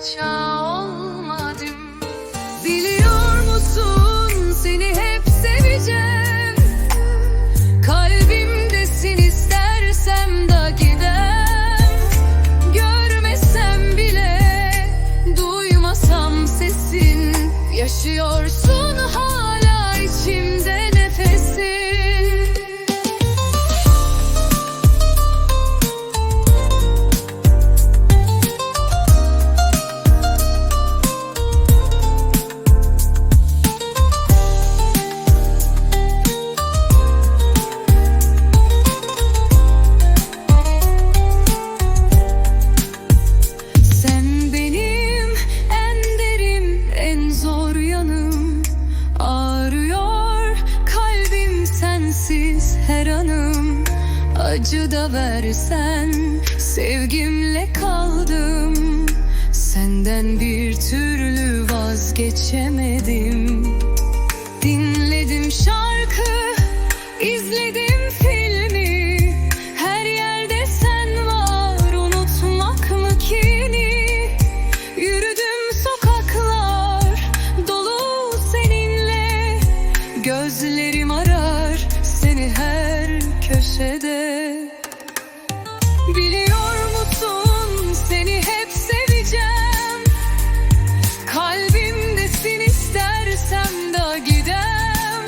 桥 sensiz her anım Acı da versen sevgimle kaldım. Senden bir türlü vazgeçemedim. Dinledim şarkı, izledim filmi. Her yerde sen var, unutmak mı kini Yürüdüm sokaklar, dolu seninle Gözlerim Biliyor musun? Seni hep seveceğim. Kalbimdesin istersem da gidem.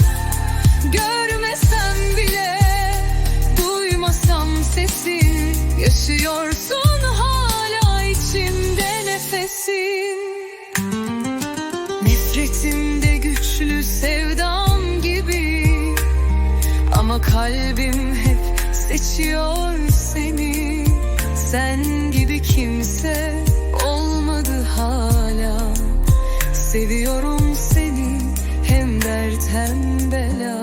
Görmesem bile duymasam sesin Yaşıyorsun hala içimde nefesin. Nefretimde güçlü sevdam gibi. Ama kalbim hep seçiyor Sen gibi kimse olmadı hala. Seviyorum seni hem dert hem bela.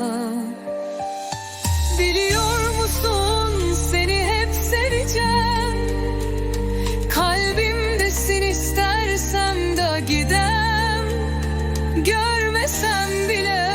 Biliyor musun? Seni hep seveceğim. Kalbimdesin istersem de gidem. Görmesem bile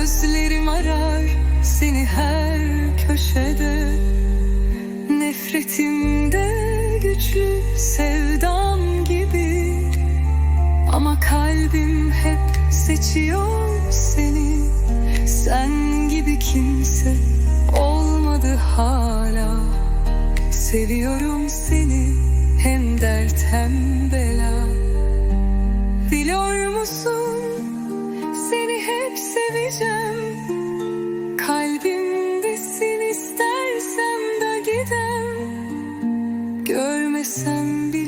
Gözlerim arar seni her köşede. Nefretimde güçlü sevdam gibi. Ama kalbim hep seçiyor seni. Sen gibi kimse olmadı hala. Seviyorum seni hem dert hem bela. Biliyor musun seveceğim. Kalbimdesin istersem de gidem. Görmesem bir